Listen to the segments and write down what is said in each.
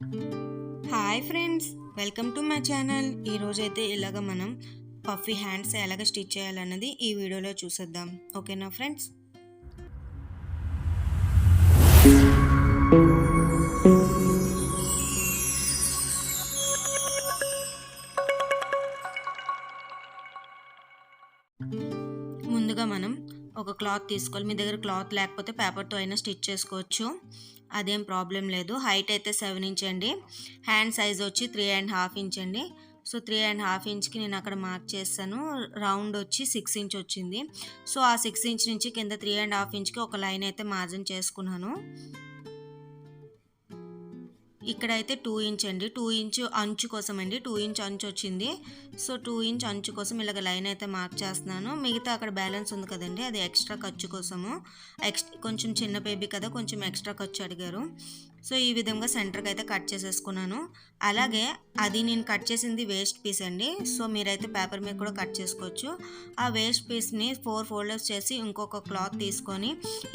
Hi friends welcome to my channel. ఈరోజు అయితే ఇలాగ మనం పఫీ హ్యాండ్స్ ఎలాగ స్టిచ్ చేయాలన్నది ఈ వీడియోలో చూసేద్దాం. ఓకేనా ఫ్రెండ్స్? ముందుగా మనం ఒక క్లాత్ తీసుకోవాలి. మీ దగ్గర క్లాత్ లేకపోతే పేపర్తో అయినా స్టిచ్ చేసుకోవచ్చు. అదేం ప్రాబ్లం లేదు. హైట్ అయితే సెవెన్ ఇంచ్ అండి. హ్యాండ్ సైజ్ వచ్చి త్రీ అండ్ హాఫ్ ఇంచ్ అండి. సో త్రీ అండ్ హాఫ్ ఇంచ్కి నేను అక్కడ మార్క్ చేస్తాను. రౌండ్ వచ్చి సిక్స్ ఇంచ్ వచ్చింది. సో ఆ సిక్స్ ఇంచ్ నుంచి కింద త్రీ అండ్ హాఫ్ ఇంచ్కి ఒక లైన్ అయితే మార్జిన్ చేసుకున్నాను. ఇక్కడైతే టూ ఇంచ్ అండి. టూ ఇంచ్ అంచు కోసం అండి. టూ ఇంచ్ అంచు వచ్చింది. సో టూ ఇంచ్ అంచు కోసం ఇలాగ లైన్ అయితే మార్క్ చేస్తున్నాను. మిగతా అక్కడ బ్యాలెన్స్ ఉంది కదండి. అది ఎక్స్ట్రా ఖర్చు కోసము. ఎక్స్ కొంచెం చిన్న బేబీ కదా కొంచెం ఎక్స్ట్రా ఖర్చు అడిగారు. సో ఈ విధంగా సెంటర్కి అయితే కట్ చేసేసుకున్నాను. అలాగే అది నేను కట్ చేసింది వేస్ట్ పీస్ అండి. సో మీరైతే పేపర్ మీద కూడా కట్ చేసుకోవచ్చు. ఆ వేస్ట్ పీస్ని ఫోర్ ఫోల్డర్స్ చేసి ఇంకొక క్లాత్ తీసుకొని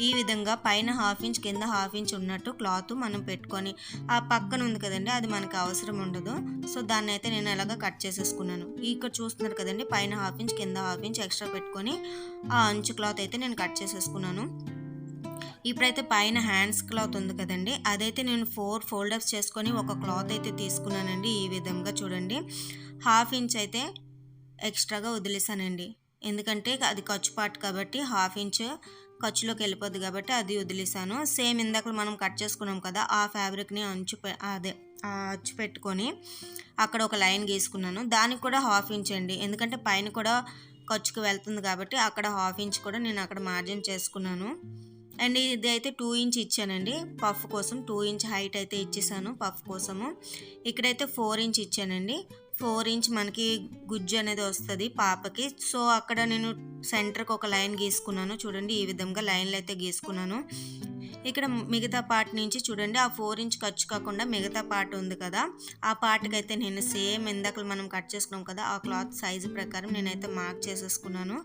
ఈ విధంగా పైన హాఫ్ ఇంచ్ కింద హాఫ్ ఇంచ్ ఉన్నట్టు క్లాత్ మనం పెట్టుకొని ఆ పక్కన ఉంది కదండి అది మనకు అవసరం ఉండదు. సో దాన్ని అయితే నేను అలాగా కట్ చేసేసుకున్నాను. ఇక్కడ చూస్తున్నారు కదండి పైన హాఫ్ ఇంచ్ కింద హాఫ్ ఇంచ్ ఎక్స్ట్రా పెట్టుకొని ఆ అంచు క్లాత్ అయితే నేను కట్ చేసేసుకున్నాను. ఇప్పుడైతే పైన హ్యాండ్స్ క్లాత్ ఉంది కదండి అదైతే నేను ఫోర్ ఫోల్డర్స్ చేసుకొని ఒక క్లాత్ అయితే తీసుకున్నానండి ఈ విధంగా చూడండి. హాఫ్ ఇంచ్ అయితే ఎక్స్ట్రాగా వదిలేసానండి. ఎందుకంటే అది ఖర్చు పార్ట్ కాబట్టి హాఫ్ ఇంచ్ ఖర్చులోకి వెళ్ళిపోద్ది కాబట్టి అది వదిలేసాను. సేమ్ ఇందాక మనం కట్ చేసుకున్నాం కదా ఆ ఫ్యాబ్రిక్ని అంచు అదే అచ్చు పెట్టుకొని అక్కడ ఒక లైన్ గీసుకున్నాను. దానికి కూడా హాఫ్ ఇంచ్ అండి. ఎందుకంటే పైన కూడా ఖర్చుకు వెళ్తుంది కాబట్టి అక్కడ హాఫ్ ఇంచ్ కూడా నేను అక్కడ మార్జిన్ చేసుకున్నాను. అండ్ ఇది అయితే టూ ఇంచ్ ఇచ్చానండి. పఫ్ కోసం టూ ఇంచ్ హైట్ అయితే ఇచ్చేసాను పఫ్ కోసము. ఇక్కడైతే ఫోర్ ఇంచ్ ఇచ్చానండి. ఫోర్ ఇంచ్ మనకి గుజ్జు అనేది వస్తుంది పాపకి. సో అక్కడ నేను సెంటర్కి ఒక లైన్ గీసుకున్నాను. చూడండి ఈ విధంగా లైన్లు అయితే గీసుకున్నాను. ఇక్కడ మిగతా పార్ట్ నుంచి చూడండి ఆ ఫోర్ ఇంచ్ ఖర్చు కాకుండా మిగతా పార్ట్ ఉంది కదా. ఆ పార్ట్కి అయితే నేను సేమ్ ఇందాక మనం కట్ చేసుకున్నాం కదా ఆ క్లాత్ సైజు ప్రకారం నేనైతే మార్క్ చేసేసుకున్నాను.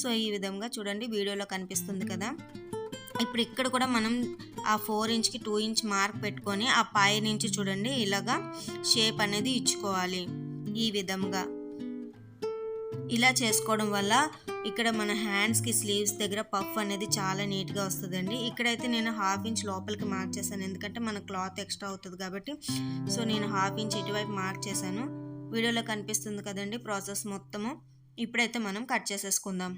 సో ఈ విధంగా చూడండి వీడియోలో కనిపిస్తుంది కదా. ఇప్పుడు ఇక్కడ కూడా మనం ఆ ఫోర్ ఇంచ్కి టూ ఇంచ్ మార్క్ పెట్టుకొని ఆ పై నుంచి చూడండి ఇలాగా షేప్ అనేది ఇచ్చుకోవాలి ఈ విధంగా. ఇలా చేసుకోవడం వల్ల ఇక్కడ మన హ్యాండ్స్కి స్లీవ్స్ దగ్గర పఫ్ అనేది చాలా నీట్గా వస్తుందండి. ఇక్కడైతే నేను హాఫ్ ఇంచ్ లోపలికి మార్క్ చేశాను ఎందుకంటే మన క్లాత్ ఎక్స్ట్రా అవుతుంది కాబట్టి. సో నేను హాఫ్ ఇంచ్ ఇటువైపు మార్క్ చేశాను. వీడియోలో కనిపిస్తుంది కదండి ప్రాసెస్ మొత్తము. ఇప్పుడైతే మనం కట్ చేసేసుకుందాం.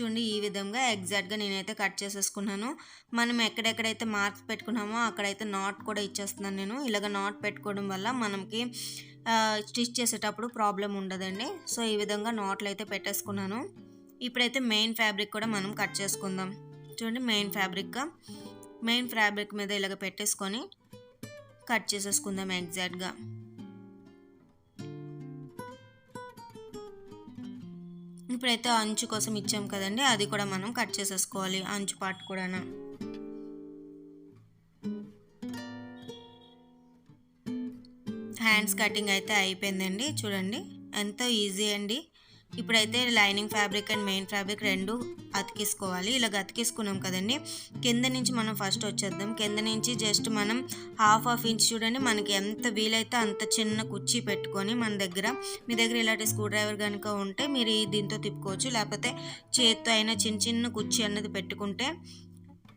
చూడండి ఈ విధంగా ఎగ్జాక్ట్గా నేనైతే కట్ చేసేసుకున్నాను. మనం ఎక్కడెక్కడైతే మార్క్స్ పెట్టుకున్నామో అక్కడైతే నాట్ కూడా ఇచ్చేస్తున్నాను నేను. ఇలాగ నాట్ పెట్టుకోవడం వల్ల మనకి స్టిచ్ చేసేటప్పుడు ప్రాబ్లం ఉండదండి. సో ఈ విధంగా నాట్లు అయితే పెట్టేసుకున్నాను. ఇప్పుడైతే మెయిన్ ఫ్యాబ్రిక్ కూడా మనం కట్ చేసుకుందాం. చూడండి మెయిన్ ఫ్యాబ్రిక్గా మెయిన్ ఫ్యాబ్రిక్ మీద ఇలాగ పెట్టేసుకొని కట్ చేసేసుకుందాం ఎగ్జాక్ట్గా ఇప్పుడైతే అంచు కోసం ఇచ్చాం కదండి అది కూడా మనం కట్ చేసేసుకోవాలి. అంచు పార్ట్ కూడా హ్యాండ్స్ కటింగ్ అయితే అయిపోయిందండి. చూడండి ఎంతో ఈజీ అండి. ఇప్పుడైతే lining fabric and main fabric రెండు అతికిసుకోవాలి ఇలాగ అతికిసుకున్నాం కదండి. కింద నుంచి మనం ఫస్ట్ వచ్చేద్దాం. కింద నుంచి జస్ట్ మనం హాఫ్ హాఫ్ ఇంచ్ చూడండి. మనకి ఎంత వీలైతే అంత చిన్న కుర్చీ పెట్టుకొని మన దగ్గర మీ దగ్గర ఇలాంటి స్క్రూ డ్రైవర్ కనుక ఉంటే మీరు దీంతో తిప్పుకోవచ్చు. లేకపోతే చేత్తో అయినా చిన్న చిన్న కుర్చీ అన్నది పెట్టుకుంటే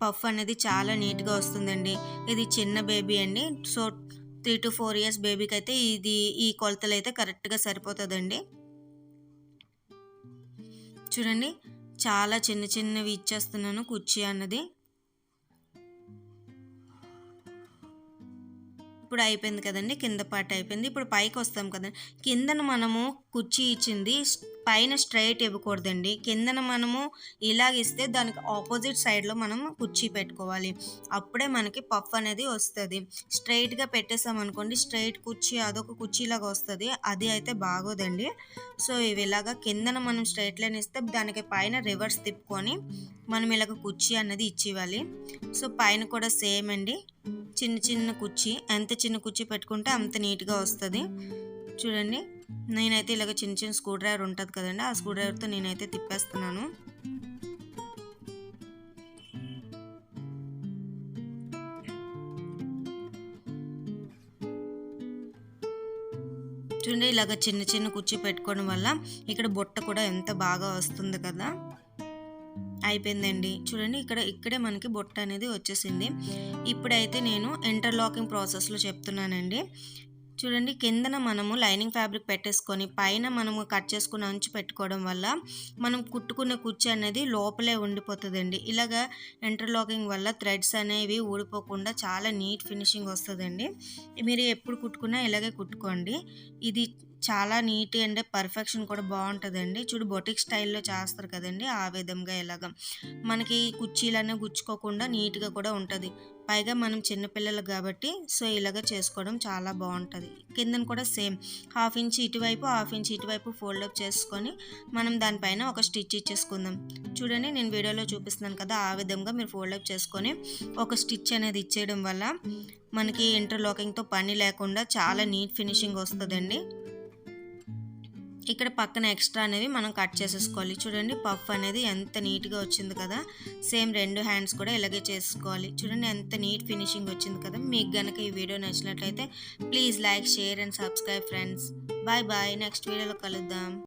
పఫ్ అనేది చాలా నీట్గా వస్తుందండి. ఇది చిన్న బేబీ అండి. So three to four years బేబీకి అయితే ఇది ఈ కొలతలు అయితే కరెక్ట్గా సరిపోతుందండి. చూడండి. చాలా చిన్న చిన్నవి ఇచ్చేస్తున్నాను కుర్చీ అన్నది. ఇప్పుడు అయిపోయింది కదండి. కింద పార్ట్ అయిపోయింది. ఇప్పుడు పైకి వస్తాం కదండి. కిందన మనము కుర్చీ ఇచ్చింది. పైన స్ట్రైట్ ఇవ్వకూడదండి. కిందన మనము ఇలాగ ఇస్తే దానికి ఆపోజిట్ సైడ్లో మనం కుర్చీ పెట్టుకోవాలి. అప్పుడే మనకి పఫ్ అనేది వస్తుంది. స్ట్రైట్గా పెట్టేసామనుకోండి స్ట్రైట్ కుర్చీ అదొక కుర్చీలాగా వస్తుంది. అది అయితే బాగోదండి. సో ఇవి ఇలాగా కిందన మనం స్ట్రైట్ లైన్ ఇస్తే దానికి పైన రివర్స్ తిప్పుకొని మనం ఇలాగ కుర్చీ అన్నది ఇచ్చివ్వాలి. సో పైన కూడా సేమ్ అండి. చిన్న చిన్న కుర్చీ ఎంత చిన్న కుర్చీ పెట్టుకుంటే అంత నీట్గా వస్తుంది. చూడండి. నేనైతే ఇలాగ చిన్న చిన్న స్క్రూ డ్రైవర్ ఉంటుంది కదండి ఆ స్క్రూ డ్రైవర్తో నేనైతే తిప్పేస్తున్నాను. చూడండి ఇలాగ చిన్న చిన్న కుర్చీ పెట్టుకోవడం వల్ల ఇక్కడ బొట్ట కూడా ఎంత బాగా వస్తుంది కదా. అయిపోయిందండి. చూడండి ఇక్కడ ఇక్కడే మనకి బొట్ట అనేది వచ్చేసింది. ఇప్పుడైతే నేను ఇంటర్లాకింగ్ ప్రాసెస్లో చెప్తున్నానండి. చూడండి కిందన మనము లైనింగ్ ఫ్యాబ్రిక్ పెట్టేసుకొని పైన మనము కట్ చేసుకుని అంచు పెట్టుకోవడం వల్ల మనం కుట్టుకున్న కుర్చీ అనేది లోపలే ఉండిపోతుందండి. ఇలాగా ఇంటర్లాకింగ్ వల్ల థ్రెడ్స్ అనేవి ఊడిపోకుండా చాలా నీట్ ఫినిషింగ్ వస్తుందండి. మీరు ఎప్పుడు కుట్టుకున్నా ఇలాగే కుట్టుకోండి. ఇది చాలా నీట్ అండ్ పర్ఫెక్షన్ కూడా బాగుంటుందండి. చూడు బొటిక్ స్టైల్లో చేస్తారు కదండి ఆ విధంగా ఇలాగ మనకి కుర్చీలనే గుచ్చుకోకుండా నీట్గా కూడా ఉంటుంది. పైగా మనం చిన్నపిల్లలు కాబట్టి సో ఇలాగ చేసుకోవడం చాలా బాగుంటుంది. కిందన కూడా సేమ్ హాఫ్ ఇంచ్ ఇటువైపు హాఫ్ ఇంచ్ ఇటువైపు ఫోల్డ్ అప్ చేసుకొని మనం దానిపైన ఒక స్టిచ్ ఇచ్చేసుకుందాం. చూడండి నేను వీడియోలో చూపిస్తున్నాను కదా ఆ విధంగా మీరు ఫోల్డ్ అప్ చేసుకొని ఒక స్టిచ్ అనేది ఇచ్చేయడం వల్ల మనకి ఇంటర్లాకింగ్తో పని లేకుండా చాలా నీట్ ఫినిషింగ్ వస్తుందండి. ఇక్కడ పక్కన ఎక్స్ట్రా అనేవి మనం కట్ చేసేసుకోవాలి. చూడండి పఫ్ అనేది ఎంత నీట్గా వచ్చింది కదా. సేమ్ రెండు హ్యాండ్స్ కూడా ఇలాగే చేసుకోవాలి. చూడండి ఎంత నీట్ ఫినిషింగ్ వచ్చింది కదా. మీకు గనక ఈ వీడియో నచ్చినట్లయితే please like share and subscribe friends. Bye bye. Next వీడియోలో కలుద్దాం.